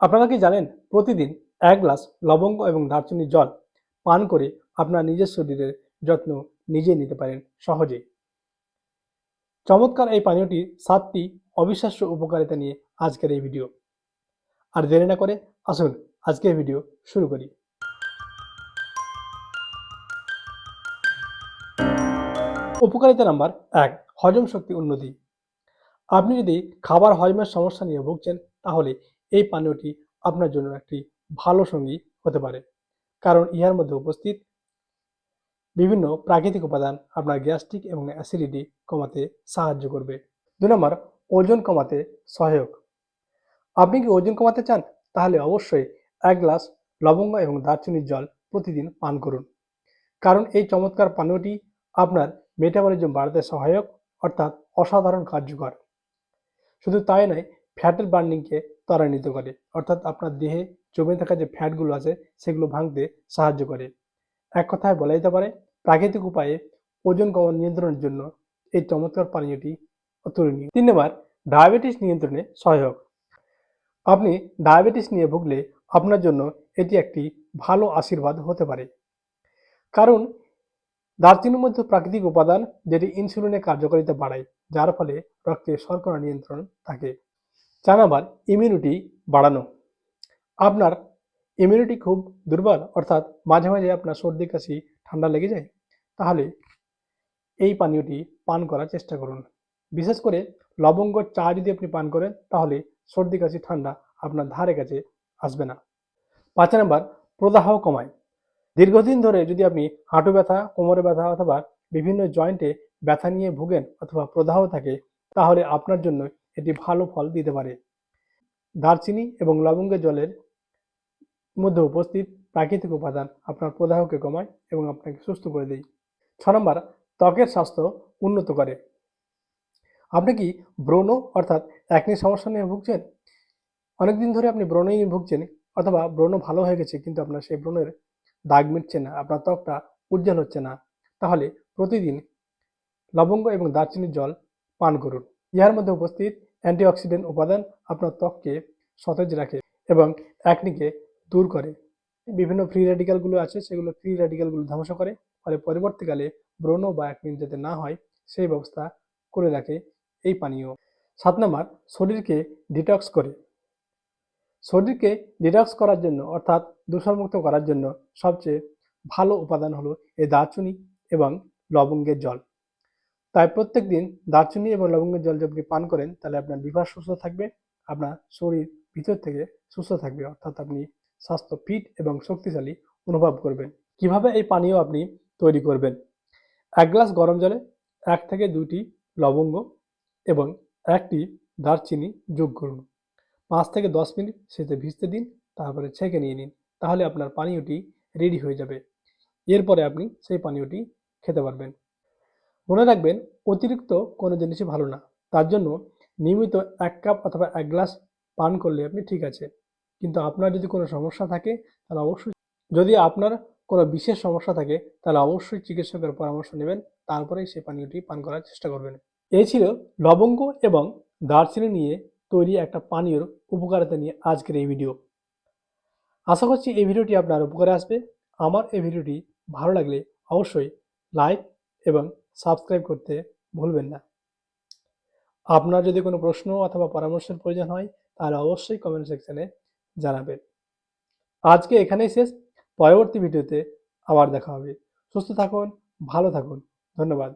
আপনারা কি জানেন, প্রতিদিন এক গ্লাস লবঙ্গ এবং দারচিনির জল পান করে আপনার নিজের শরীরের যত্ন নিজেই নিতে পারেন সহজেই। চমৎকার এই পানীয়টির সাতটি অবিশ্বাস্য উপকারিতা নিয়ে আজকের এই ভিডিও। আর দেরি না করে আসুন আজকের ভিডিও শুরু করি। উপকারিতা নাম্বার এক, হজম শক্তি উন্নতি। আপনি যদি খাবার হজমের সমস্যা নিয়ে ভুগছেন, তাহলে এই পানীয়টি আপনার জন্য একটি ভালো সঙ্গী হতে পারে। কারণ ইহার মধ্যে উপস্থিত বিভিন্ন প্রাকৃতিক উপাদান আপনার গ্যাস্ট্রিক এবং অ্যাসিডিটি কমাতে সাহায্য করবে। দুই নম্বর, ওজন কমাতে সহায়ক। আপনি কি ওজন কমাতে চান? তাহলে অবশ্যই এক গ্লাস লবঙ্গ এবং দারচিনির জল প্রতিদিন পান করুন। কারণ এই চমৎকার পানীয়টি আপনার মেটাবলিজম বাড়াতে সহায়ক, অর্থাৎ অসাধারণ কার্যকর। শুধু তাই নয় ফ্যাটের বার্নিংকে ত্বরান্বিত করে। অর্থাৎ আপনার দেহে জমে থাকা যে ফ্যাটগুলো আছে, সেগুলো ভাঙতে সাহায্য করে। এক কথায় বলা যেতে পারে, প্রাকৃতিক উপায়ে ওজন কমা নিয়ন্ত্রণের জন্য এই চমৎকার পানীয়টি অতুলনীয়। তিন নম্বর, ডায়াবেটিস নিয়ন্ত্রণে সহায়ক। আপনি ডায়াবেটিস নিয়ে ভুগলে আপনার জন্য এটি একটি ভালো আশীর্বাদ হতে পারে। কারণ, দারচিনির মধ্যে প্রাকৃতিক উপাদান যেটি ইনসুলিনের কার্যকারিতা বাড়ায়, যার ফলে রক্তে শর্করা নিয়ন্ত্রণ থাকে। চার নাম্বার ইমিউনিটি বাড়ানো। আপনার ইমিউনিটি খুব দুর্বল, অর্থাৎ মাঝে মাঝে আপনার সর্দি, কাশি, ঠান্ডা লেগে যায়, তাহলে এই পানীয়টি পান করার চেষ্টা করুন। বিশেষ করে লবঙ্গ, চা যদি আপনি পান করেন, তাহলে সর্দি, কাশি, ঠান্ডা আপনার ধারে কাছে আসবে না। পাঁচ নাম্বার, প্রদাহ কমায়। দীর্ঘদিন ধরে যদি আপনি হাঁটু ব্যথা, কোমরে ব্যথা অথবা বিভিন্ন জয়েন্টে ব্যথা নিয়ে ভুগেন অথবা প্রদাহ থাকে, তাহলে আপনার জন্য এটি ভালো ফল দিতে পারে। দারচিনি এবং লবঙ্গের জলের মধ্যে উপস্থিত প্রাকৃতিক উপাদান আপনার প্রদাহকে কমায় এবং আপনাকে সুস্থ করে দেয়। ছ নম্বর, ত্বকের স্বাস্থ্য উন্নত করে। আপনি কি ব্রণ অর্থাৎ একনি সমস্যা নিয়ে ভুগছেন? অনেকদিন ধরে আপনি ব্রণ নিয়ে ভুগছেন অথবা ব্রণ ভালো হয়ে গেছে কিন্তু আপনার সেই ব্রণের দাগ মিটছে না, আপনার ত্বকটা উজ্জ্বল হচ্ছে না। তাহলে প্রতিদিন লবঙ্গ এবং দারচিনির জল পান করুন। ইহার মধ্যে উপস্থিত অ্যান্টিঅক্সিডেন্ট উপাদান আপনার ত্বককে সতেজ রাখে এবং অ্যাকনিকে দূর করে। বিভিন্ন ফ্রি র্যাডিক্যালগুলো আছে, সেগুলো ফ্রি র্যাডিক্যালগুলো ধ্বংস করে। ফলে পরবর্তীকালে ব্রণ বা অ্যাকনিন যাতে না হয়, সেই ব্যবস্থা করে রাখে এই পানীয়। সাত নম্বর, শরীরকে ডিটক্স করে। শরীরকে ডিটক্স করার জন্য, অর্থাৎ দূষণমুক্ত করার জন্য সবচেয়ে ভালো উপাদান হলো এই দারচুনি এবং লবঙ্গের জল। তাই প্রত্যেক দিন দারচিনি এবং লবঙ্গের জল যদি পান করেন, তাহলে আপনার লিভার সুস্থ থাকবে, আপনার শরীর ভিতর থেকে সুস্থ থাকবে, অর্থাৎ আপনি স্বাস্থ্য ফিট এবং শক্তিশালী অনুভব করবেন। কীভাবে এই পানীয় আপনি তৈরি করবেন? এক গ্লাস গরম জলে এক থেকে দুটি লবঙ্গ এবং একটি দারচিনি যোগ করুন। পাঁচ থেকে দশ মিনিট সেতে ভিজতে দিন, তারপরে ছেঁকে নিয়ে নিন, তাহলে আপনার পানীয়টি রেডি হয়ে যাবে। এরপরে আপনি সেই পানীয়টি খেতে পারবেন। মনে রাখবেন, অতিরিক্ত কোনো জিনিসই ভালো না। তার জন্য নিয়মিত এক কাপ অথবা এক গ্লাস পান করলে আপনি ঠিক আছে। কিন্তু আপনার যদি কোনো সমস্যা থাকে, তাহলে অবশ্যই যদি আপনার কোনো বিশেষ সমস্যা থাকে, তাহলে অবশ্যই চিকিৎসকের পরামর্শ নেবেন তারপরেই সেই পানীয়টি পান করার চেষ্টা করবেন। এই ছিল লবঙ্গ এবং দারচিনি নিয়ে তৈরি একটা পানীয়র উপকারিতা নিয়ে আজকের এই ভিডিও। আশা করছি এই ভিডিওটি আপনার উপকারে আসবে। আমার এই ভিডিওটি ভালো লাগলে অবশ্যই লাইক এবং সাবস্ক্রাইব করতে ভুলবেন না। আপনার যদি কোনো প্রশ্ন অথবা পরামর্শের প্রয়োজন হয়, তাহলে অবশ্যই কমেন্ট সেকশনে জানাবেন। আজকে এখানেই শেষ। পরবর্তী ভিডিওতে আবার দেখা হবে। সুস্থ থাকুন, ভালো থাকুন। ধন্যবাদ।